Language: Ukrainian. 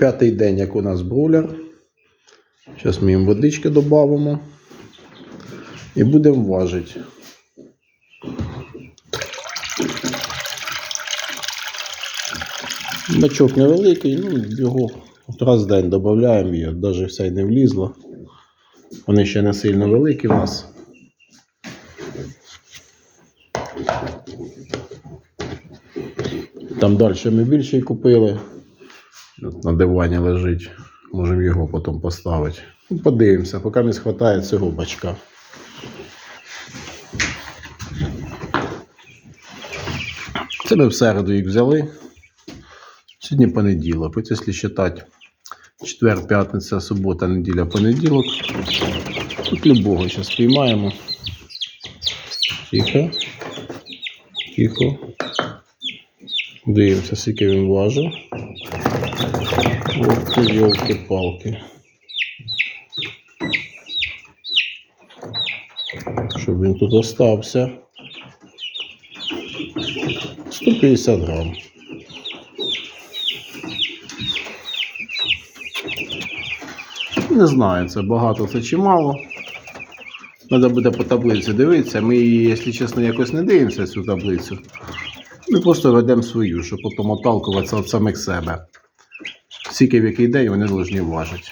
П'ятий день, як у нас бройлер. Зараз ми їм водички додамо. І будемо важити. Бачок невеликий, ну його раз в день додаємо її, навіть все й не влізло. Вони ще не сильно великі в нас. Там далі ми більший купили. На дивані лежить. Можемо його потім поставити. Ну, Подивимося, поки не вистачає цього бачка. Це ми в середу їх взяли. Сьогодні понеділок. От якщо вважати четвер, п'ятниця, субота, неділя, понеділок. Тут любого зараз піймаємо. Тихо. Тихо. Дивимося, скільки він важив. Ох ти, йолки-палки. Щоб він тут остався. 150 грам. Не знаю, це багато, це чи мало. Треба буде по таблиці дивитися. Ми якщо чесно, якось не дивимося цю таблицю. Ми просто ведемо свою, щоб потім отталкуватися від самих себе. Скільки в який день вони повинні важити.